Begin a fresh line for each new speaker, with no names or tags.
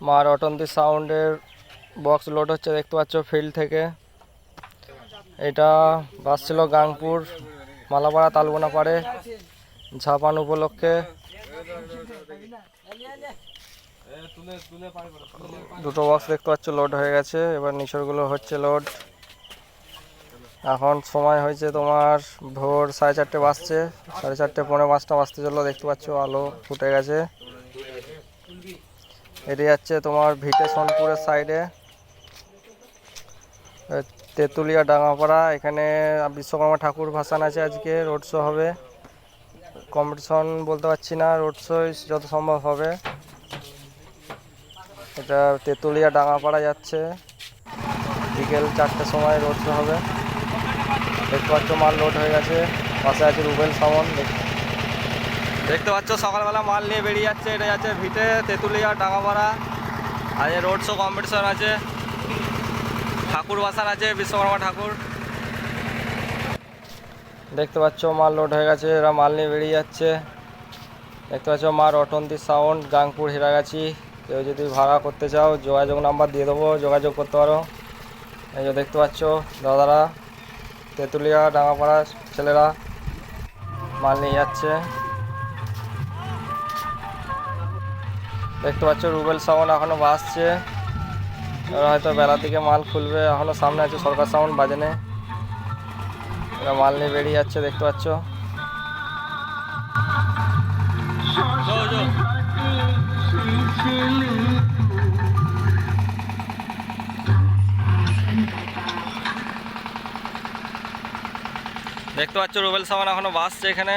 মার অটন্তি সাউন্ডের box load হচ্ছে, দেখতে পাচ্ছ ফিল্ড থেকে। এটা বাস ছিল গাংপুর, মালাপাড়া তালবোনা পাড়ে, ঝাপান উপলক্ষে। দুটো বক্স দেখতে পাচ্ছ, লোড হয়ে গেছে, এবার নিচরগুলো হচ্ছে লোড। এখন সময় হয়েছে তোমার ভোর সাড়ে চারটে বাজছে, সাড়ে চারটে পনেরো পাঁচটা বাজতে চলল, দেখতে পাচ্ছ আলো ফুটে গেছে। এটি যাচ্ছে তোমার ভিটে সোনপুরের সাইডে তেঁতুলিয়া ডাঙাপাড়া। এখানে বিশ্বকর্মা ঠাকুর ভাসান আছে আজকে রোড শো হবে। কম্পিটিশন বলতে পারছি না রোড শো যত সম্ভব হবে। এটা তেঁতুলিয়া ডাঙাপাড়া যাচ্ছে। বিকেল চারটের সময় রোড শো হবে। পাচ্ছ মাল লোড হয়ে গেছে। পাশে আছে রুবেল সামন দেখতে পাচ্ছ, সকালবেলা মাল নিয়ে বেরিয়ে যাচ্ছে, এটা যাচ্ছে ভিটে, তেঁতুলিয়া, ডাঙাপাড়া আজ রোড শো কম্পিটিশন আছে, ঠাকুর বাসান আছে, বিশ্বকর্মা ঠাকুর। দেখতে পাচ্ছ, মাল লোড হয়ে গেছে, এরা মাল নিয়ে বেরিয়ে যাচ্ছে। দেখতে পাচ্ছ মার অটন্তি সাউন্ড গাংপুর, হিরাগাছি। কেউ যদি ভাড়া করতে চাও, যোগাযোগ নাম্বার দিয়ে দেবো, যোগাযোগ করতে পারো। এই যে দেখতে পাচ্ছ, দাদারা, তেঁতুলিয়া ডাঙাপাড়ার ছেলেরা মাল নিয়ে যাচ্ছে। দেখতে পাচ্ছ, রুবেল সাউন্ড এখনও বাসছে হয়তো বেলা থেকে মাল খুলবে। এখনও সামনে আছে সরকার সাউন্ড বাজেনে। মাল নিয়ে বেরিয়ে যাচ্ছে, দেখতে পাচ্ছ। দেখতে পাচ্ছ, রুবেল সামান এখনও বাসছে এখানে।